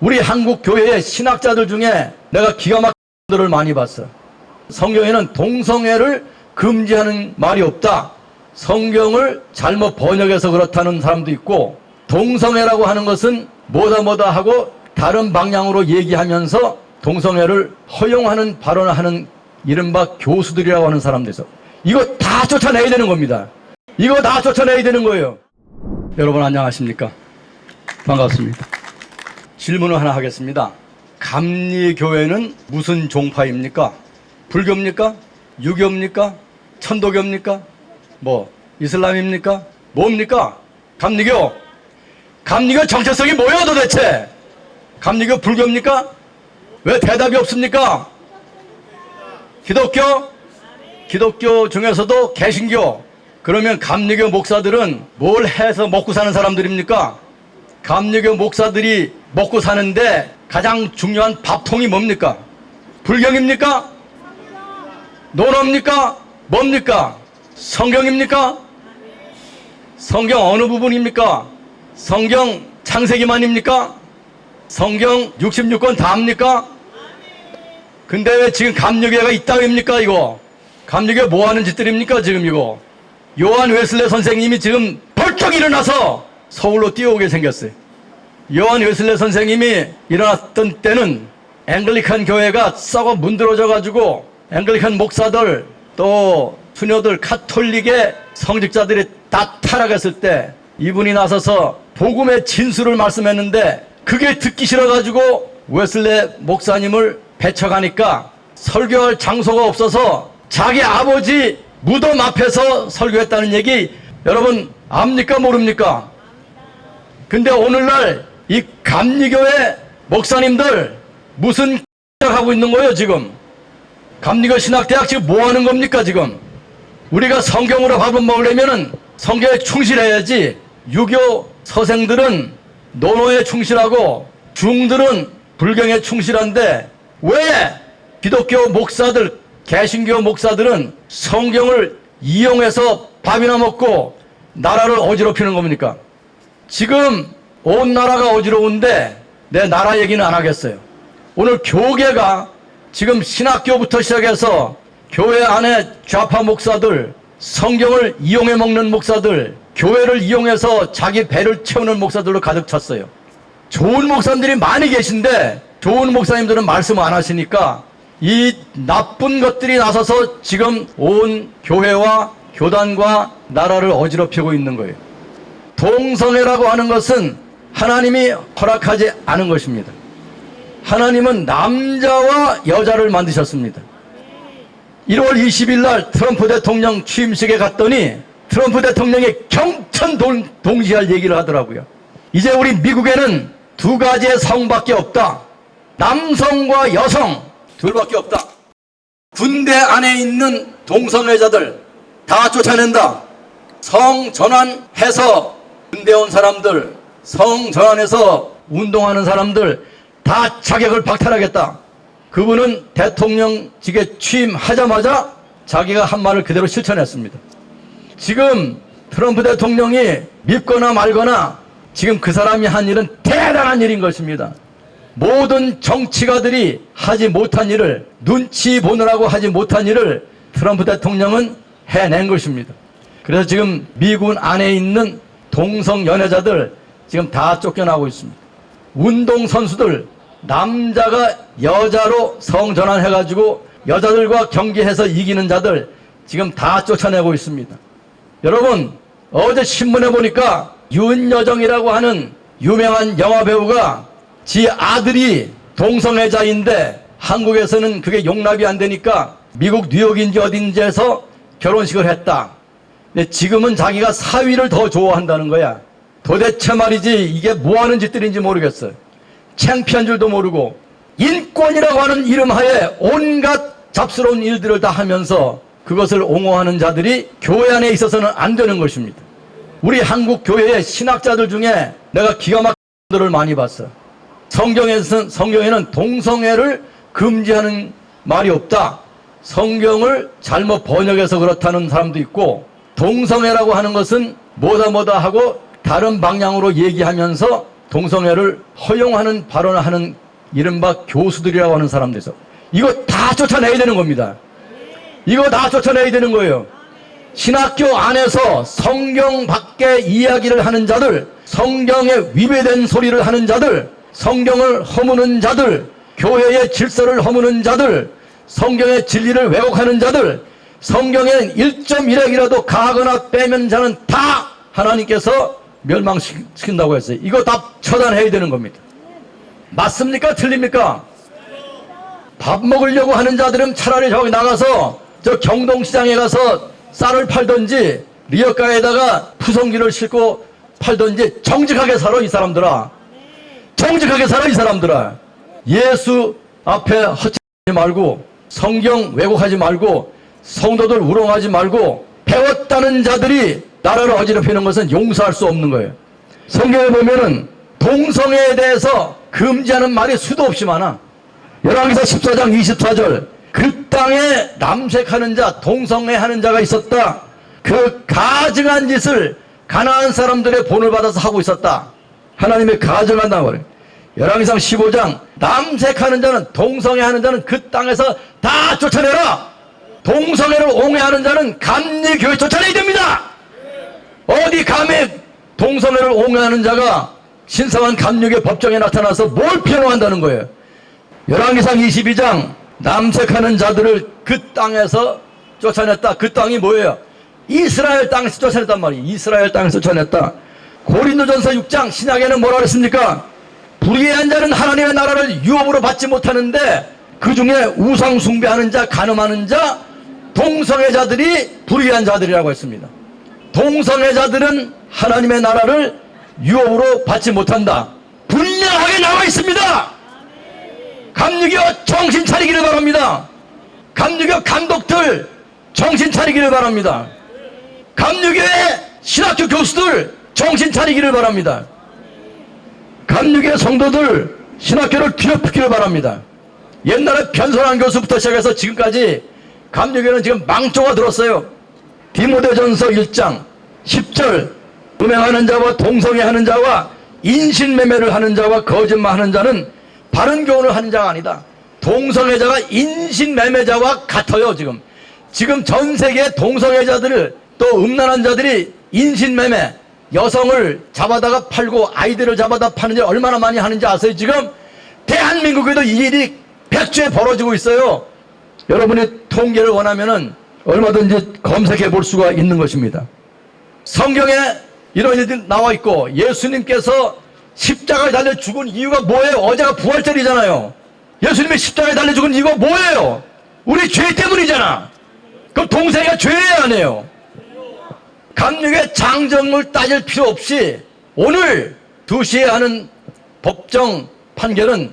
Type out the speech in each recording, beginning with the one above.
우리 한국 교회의 신학자들 중에 내가 기가 막힌 분들을 많이 봤어. 성경에는 동성애를 금지하는 말이 없다. 성경을 잘못 번역해서 그렇다는 사람도 있고 동성애라고 하는 것은 뭐다 뭐다 하고 다른 방향으로 얘기하면서 동성애를 허용하는 발언을 하는 이른바 교수들이라고 하는 사람도 있어. 이거 다 쫓아내야 되는 겁니다. 이거 다 쫓아내야 되는 거예요. 여러분 안녕하십니까? 반갑습니다. 질문을 하나 하겠습니다. 감리교회는 무슨 종파입니까? 불교입니까? 유교입니까? 천도교입니까? 뭐 이슬람입니까? 뭡니까? 감리교. 감리교 정체성이 뭐야 도대체? 감리교 불교입니까? 왜 대답이 없습니까? 기독교? 기독교 중에서도 개신교. 그러면 감리교 목사들은 뭘 해서 먹고 사는 사람들입니까? 감리교 목사들이 먹고 사는데 가장 중요한 밥통이 뭡니까? 불경입니까? 논어입니까? 뭡니까? 성경입니까? 성경 어느 부분입니까? 성경 창세기만입니까? 성경 66권 다입니까? 근데 왜 지금 감리교회가 있다입니까 이거? 감리교회 뭐 하는 짓들입니까 지금 이거? 요한 웨슬레 선생님이 지금 벌쩍 일어나서 서울로 뛰어오게 생겼어요. 요한 웨슬레 선생님이 일어났던 때는 앵글리칸 교회가 썩어 문드러져 가지고 앵글리칸 목사들 또 수녀들 카톨릭의 성직자들이 다 타락했을 때 이분이 나서서 복음의 진수를 말씀했는데 그게 듣기 싫어 가지고 웨슬레 목사님을 배척하니까 설교할 장소가 없어서 자기 아버지 무덤 앞에서 설교했다는 얘기 여러분 압니까 모릅니까? 근데 오늘날 이 감리교회 목사님들 무슨 하고 있는 거예요 지금? 감리교 신학대학 지금 뭐 하는 겁니까 지금? 우리가 성경으로 밥을 먹으려면은 성경에 충실해야지 유교 서생들은 논어에 충실하고 중들은 불경에 충실한데 왜 기독교 목사들 개신교 목사들은 성경을 이용해서 밥이나 먹고 나라를 어지럽히는 겁니까? 지금 온 나라가 어지러운데 내 나라 얘기는 안 하겠어요. 오늘 교계가 지금 신학교부터 시작해서 교회 안에 좌파 목사들, 성경을 이용해 먹는 목사들, 교회를 이용해서 자기 배를 채우는 목사들로 가득 찼어요. 좋은 목사님들이 많이 계신데 좋은 목사님들은 말씀 안 하시니까 이 나쁜 것들이 나서서 지금 온 교회와 교단과 나라를 어지럽히고 있는 거예요. 동성애라고 하는 것은 하나님이 허락하지 않은 것입니다. 하나님은 남자와 여자를 만드셨습니다. 1월 20일 날 트럼프 대통령 취임식에 갔더니 트럼프 대통령이 경천 동- 동지할 얘기를 하더라고요. 이제 우리 미국에는 두 가지의 성밖에 없다. 남성과 여성 둘밖에 없다. 군대 안에 있는 동성애자들 다 쫓아낸다. 성 전환해서 군대 온 사람들, 성 전환해서 운동하는 사람들 다 자격을 박탈하겠다. 그분은 대통령직에 취임하자마자 자기가 한 말을 그대로 실천했습니다. 지금 트럼프 대통령이 믿거나 말거나 지금 그 사람이 한 일은 대단한 일인 것입니다. 모든 정치가들이 하지 못한 일을 눈치 보느라고 하지 못한 일을 트럼프 대통령은 해낸 것입니다. 그래서 지금 미군 안에 있는 동성 연애자들 지금 다 쫓겨나고 있습니다. 운동 선수들 남자가 여자로 성전환해가지고 여자들과 경기해서 이기는 자들 지금 다 쫓아내고 있습니다. 여러분 어제 신문에 보니까 윤여정이라고 하는 유명한 영화 배우가 지 아들이 동성애자인데 한국에서는 그게 용납이 안 되니까 미국 뉴욕인지 어딘지에서 결혼식을 했다. 근데 지금은 자기가 사위를 더 좋아한다는 거야. 도대체 말이지 이게 뭐 하는 짓들인지 모르겠어요. 창피한 줄도 모르고 인권이라고 하는 이름 하에 온갖 잡스러운 일들을 다 하면서 그것을 옹호하는 자들이 교회 안에 있어서는 안 되는 것입니다. 우리 한국 교회의 신학자들 중에 내가 기가 막힌 분들을 많이 봤어. 성경에서 성경에는 동성애를 금지하는 말이 없다. 성경을 잘못 번역해서 그렇다는 사람도 있고 동성애라고 하는 것은 뭐다 뭐다 하고 다른 방향으로 얘기하면서 동성애를 허용하는 발언을 하는 이른바 교수들이라고 하는 사람들 있어. 이거 다 쫓아내야 되는 겁니다. 이거 다 쫓아내야 되는 거예요. 신학교 안에서 성경 밖의 이야기를 하는 자들, 성경에 위배된 소리를 하는 자들, 성경을 허무는 자들, 교회의 질서를 허무는 자들, 성경의 진리를 왜곡하는 자들, 성경에 1.1핵이라도 가하거나 빼면 자는 다 하나님께서 멸망시킨다고 했어요. 이거 다 처단해야 되는 겁니다. 맞습니까? 틀립니까? 밥 먹으려고 하는 자들은 차라리 저기 나가서 저 경동시장에 가서 쌀을 팔던지 리어가에다가 푸성기를 싣고 팔던지 정직하게 살아 이 사람들아 정직하게 살아 이 사람들아 예수 앞에 허치지 말고 성경 왜곡하지 말고 성도들 우롱하지 말고 배웠다는 자들이 나라를 어지럽히는 것은 용서할 수 없는 거예요. 성경에 보면은 동성애에 대해서 금지하는 말이 수도 없이 많아 열왕기서 14장 24절 그 땅에 남색하는 자 동성애 하는 자가 있었다. 그 가증한 짓을 가나안 사람들의 본을 받아서 하고 있었다. 하나님의 가증한다고 그래 열왕기상 15장 남색하는 자는 동성애 하는 자는 그 땅에서 다 쫓아내라. 동성애를 옹호하는 자는 감리교회 쫓아내야 됩니다 어디 감히 동성애를 옹호하는 자가 신성한 감리교 법정에 나타나서 뭘 변호한다는 거예요 열왕기상 22장 남색하는 자들을 그 땅에서 쫓아냈다. 그 땅이 뭐예요? 이스라엘 땅에서 쫓아냈단 말이에요. 이스라엘 땅에서 쫓아냈다. 고린도전서 6장 신약에는 뭐라 그랬습니까? 불의한 자는 하나님의 나라를 유업으로 받지 못하는데 그 중에 우상 숭배하는 자, 간음하는 자, 동성애자들이 불의한 자들이라고 했습니다. 동성애자들은 하나님의 나라를 유업으로 받지 못한다. 분명하게 나와 있습니다. 감리교 정신 차리기를 바랍니다. 감리교 감독들 정신 차리기를 바랍니다. 감리교의 신학교 교수들 정신 차리기를 바랍니다. 감리교 성도들 신학교를 뒤엎기를 바랍니다. 옛날에 변선한 교수부터 시작해서 지금까지 감리교는 지금 망조가 들었어요. 디모데전서 1장 10절 음행하는 자와 동성애하는 자와 인신매매를 하는 자와 거짓말하는 자는 바른 교훈을 하는 자가 아니다. 동성애자가 인신매매자와 같아요, 지금. 지금 전 세계 동성애자들을 또 음란한 자들이 인신매매, 여성을 잡아다가 팔고 아이들을 잡아다 파는 일 얼마나 많이 하는지 아세요, 지금? 대한민국에도 이 일이 백주에 벌어지고 있어요. 여러분이 통계를 원하면은 얼마든지 검색해 볼 수가 있는 것입니다. 성경에 이런 일들이 나와 있고 예수님께서 십자가에 달려 죽은 이유가 뭐예요? 어제가 부활절이잖아요. 예수님이 십자가에 달려 죽은 이유가 뭐예요? 우리 죄 때문이잖아. 그럼 동생이가 안 해요? 감육의 장정을 따질 필요 없이 오늘 2시에 하는 법정 판결은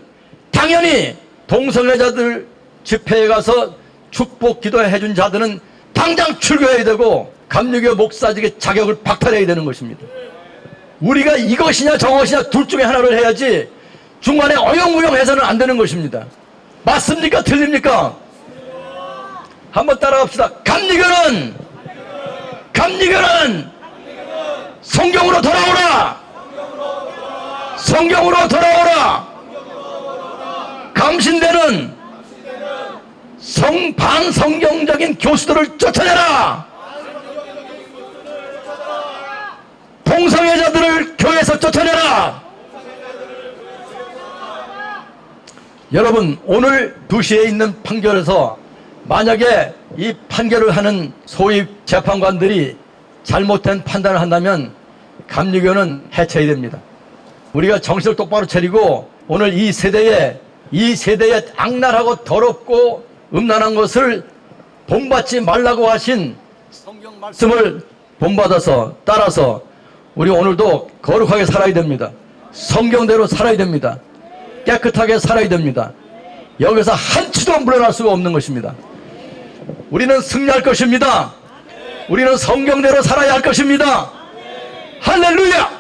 당연히 동성애자들 집회에 가서 축복 기도해 준 자들은 당장 출교해야 되고 감리교 목사직의 자격을 박탈해야 되는 것입니다. 우리가 이것이냐 저것이냐 둘 중에 하나를 해야지 중간에 어영부영해서는 안 되는 것입니다. 맞습니까? 틀립니까? 한번 따라갑시다. 감리교는 감리교는 성경으로 돌아오라. 성경으로 돌아오라. 감신대는 성 반성경적인 교수들을 쫓아내라. 동성애자들을 교회에서 쫓아내라. 여러분 오늘 2시에 있는 판결에서 만약에 이 판결을 하는 소위 재판관들이 잘못된 판단을 한다면 감리교는 해체해야 됩니다. 우리가 정신을 똑바로 차리고 오늘 이 세대에 이 세대에 악랄하고 더럽고 음란한 것을 본받지 말라고 하신 말씀을 본받아서 따라서 우리 오늘도 거룩하게 살아야 됩니다. 성경대로 살아야 됩니다. 깨끗하게 살아야 됩니다. 여기서 한치도 물러날 수가 없는 것입니다. 우리는 승리할 것입니다. 우리는 성경대로 살아야 할 것입니다. 할렐루야!